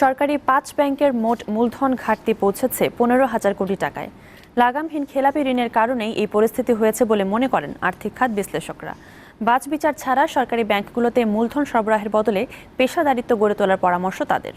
সরকারি পাঁচ ব্যাংকের মোট মূলধন ঘাটতি পৌঁছেছে পনেরো হাজার কোটি টাকায়। লাগামহীন খেলাপি ঋণের কারণেই এই পরিস্থিতি হয়েছে বলে মনে করেন আর্থিক খাত বিশ্লেষকরা। বাজ বিচার ছাড়া সরকারি ব্যাংকগুলোতে মূলধন সরবরাহের বদলে পেশাদারিত্ব গড়ে তোলার পরামর্শ তাদের।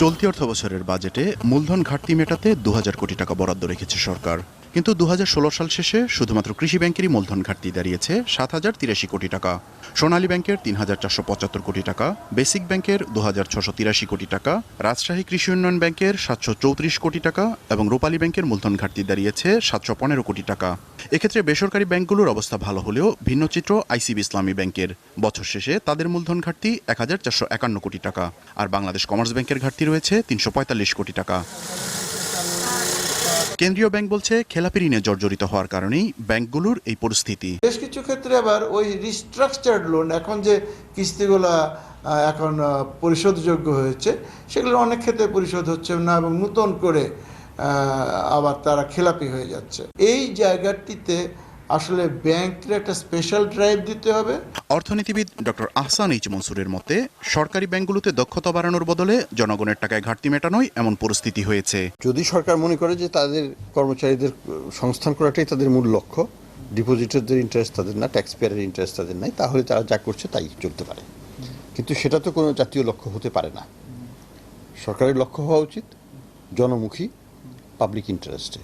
চলতি অর্থবছরের বাজেটে মূলধন ঘাটতি মেটাতে দু হাজার কোটি টাকা বরাদ্দ রেখেছে সরকার। কিন্তু দু হাজার ষোলো সাল শেষে শুধুমাত্র কৃষি ব্যাংকেরই মূলধন ঘাটতি দাঁড়িয়েছে সাত হাজার তিরাশি কোটি টাকা। সোনালী ব্যাংকের তিন হাজার চারশো পঁচাত্তর কোটি টাকা, বেসিক ব্যাংকের দু হাজার ছশো তিরাশি কোটি টাকা, রাজশাহী কৃষি উন্নয়ন ব্যাংকের সাতশো চৌত্রিশ কোটি টাকা এবং রূপালী ব্যাংকের মূলধন ঘাটতি দাঁড়িয়েছে সাতশো পনেরো কোটি টাকা। এক্ষেত্রে বেসরকারি ব্যাংকগুলোর অবস্থা ভালো হলেও ভিন্ন চিত্র আইসিবি ইসলামী ব্যাংকের। বছর শেষে তাদের মূলধন ঘাটতি এক হাজার চারশো একান্ন কোটি টাকা, আর বাংলাদেশ কমার্স ব্যাংকের ঘাটতি রয়েছে তিনশো পঁয়তাল্লিশ কোটি টাকা। কেন্দ্রীয় ব্যাংক বলছে, খেলাপি ঋণে জর্জরিত হওয়ার কারণেই ব্যাংকগুলোর এই পরিস্থিতি। বেশ কিছু ক্ষেত্রে আবার ওই রিস্ট্রাকচার্ড লোন এখন যে কিস্তিগুলা এখন পরিশোধযোগ্য হয়েছে, সেগুলো অনেক ক্ষেত্রে পরিশোধ হচ্ছে না এবং নতুন করে আবার তারা খেলাপি হয়ে যাচ্ছে। এই জায়গাটিতে আসলে ব্যাংকের একটা স্পেশাল ড্রাইভ দিতে হবে। অর্থনীতিবিদ ডক্টর আহসান এইচ মনসুরের মতে সরকারি ব্যাংকগুলোতে দক্ষতা বাড়ানোর বদলে জনগণের টাকায় ঘাটতি মেটানোই এমন পরিস্থিতি হয়েছে। যদি সরকার মনে করে যে তাদের কর্মচারীদের সংস্থান করাটাই তাদের মূল লক্ষ্য ডিপোজিটরদের ইন্টারেস্ট তাদের না ট্যাক্স পেয়ারের ইন্টারেস্ট তাদের নাই তাহলে তারা যা করছে তাই চলতে পারে। কিন্তু সেটা তো কোনো জাতীয় লক্ষ্য হতে পারে না। সরকারের লক্ষ্য হওয়া উচিত জনমুখী পাবলিক ইন্টারেস্টে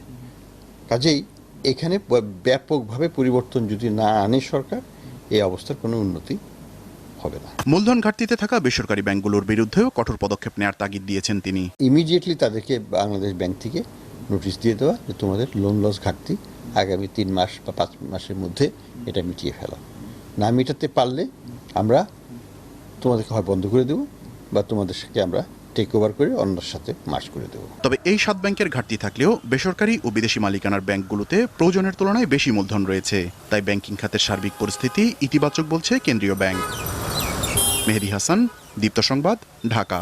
কাজেই এখানে ব্যাপকভাবে পরিবর্তন যদি না আনে সরকার এই অবস্থার কোনো উন্নতি হবে না। মূলধন ঘাটতিতে থাকা বেসরকারি ব্যাংকগুলোর বিরুদ্ধেও কঠোর পদক্ষেপ নেওয়ার তাগিদ দিয়েছেন তিনি। ইমিডিয়েটলি তাদেরকে বাংলাদেশ ব্যাংক থেকে নোটিশ দিয়ে দেওয়া যে তোমাদের লোন লস ঘাটতি আগামী তিন মাস বা পাঁচ মাসের মধ্যে এটা মিটিয়ে ফেলা। না মেটাতে পারলে আমরা তোমাদেরকে হয় বন্ধ করে দেবো বা তোমাদের সাথে আমরা টেক ওভার করে অন্যের সাথে মার্চ করে দেব। তবে এই সাত ব্যাংকের ঘাটতি থাকলেও বেসরকারি ও বিদেশি মালিকানার ব্যাংকগুলোতে প্রয়োজনের তুলনায় বেশি মূলধন রয়েছে। তাই ব্যাংকিং খাতের সার্বিক পরিস্থিতি ইতিবাচক বলছে কেন্দ্রীয় ব্যাংক। মেহেদি হাসান, দীপ্ত সংবাদ, ঢাকা।